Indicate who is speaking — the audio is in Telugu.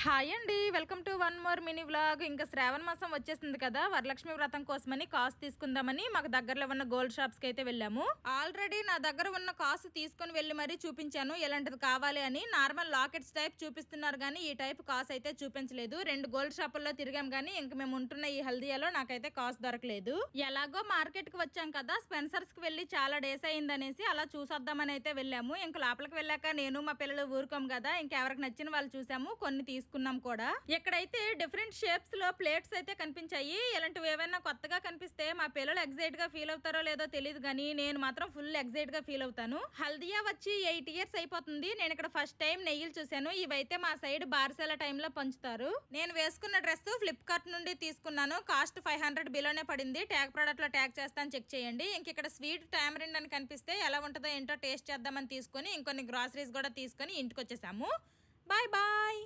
Speaker 1: హాయ్ అండి. Welcome to one more mini vlog. ఇంకా శ్రావణ మాసం వచ్చేసింది కదా వరలక్ష్మి వ్రతం కోసమని కాసు తీసుకుందామని మాకు దగ్గరలో ఉన్న గోల్డ్ షాప్స్కి అయితే వెళ్ళాము. ఆల్రెడీ నా దగ్గర ఉన్న కాసు తీసుకొని వెళ్ళి మరీ చూపించాను. ఎలాంటిది కావాలి అని నార్మల్ లాకెట్స్ టైప్ చూపిస్తున్నారు కానీ ఈ టైప్ కాసు అయితే చూపించలేదు. రెండు గోల్డ్ షాపుల్లో తిరిగాం కానీ ఇంక మేము ఉంటున్న ఈ హల్దియాలో నాకైతే కాసు దొరకలేదు. ఎలాగో మార్కెట్కి వచ్చాం కదా స్పెన్సర్స్కి వెళ్ళి చాలా డేస్ అయిందనేసి అలా చూసొద్దామని అయితే వెళ్ళాము. ఇంక లోపలికి వెళ్ళాక నేను మా పిల్లలు ఊరుకోం కదా ఇంకెవరికి నచ్చిన వాళ్ళు చూసాము. కొన్ని తీసుకు తీసుకున్నాం కూడా. ఇక్కడైతే డిఫరెంట్ షేప్స్లో ప్లేట్స్ అయితే కనిపించాయి ఇలాంటివి ఏమైనా కొత్తగా కనిపిస్తే మా పిల్లలు ఎగ్జైట్గా ఫీల్ అవుతారో లేదో తెలియదు కానీ నేను మాత్రం ఫుల్ ఎగ్జైట్గా ఫీల్ అవుతాను. హల్దియా వచ్చి ఎయిట్ ఇయర్స్ అయిపోతుంది. నేను ఇక్కడ ఫస్ట్ టైం నెయ్యిలు చూశాను. ఇవైతే మా సైడ్ బార్సెల టైంలో పంచుతారు. నేను వేసుకున్న డ్రెస్ ఫ్లిప్కార్ట్ నుండి తీసుకున్నాను. కాస్ట్ ఫైవ్ హండ్రెడ్ బిలోనే పడింది. ట్యాగ్ ప్రోడక్ట్లో ట్యాగ్ చేస్తాను చెక్ చేయండి. ఇంక ఇక్కడ స్వీట్ టామరిండ్ అని కనిపిస్తే ఎలా ఉంటుందో ఏంటో టేస్ట్ చేద్దామని తీసుకొని ఇంకొన్ని గ్రాసరీస్ కూడా తీసుకొని ఇంటికి వచ్చేసాము. Bye bye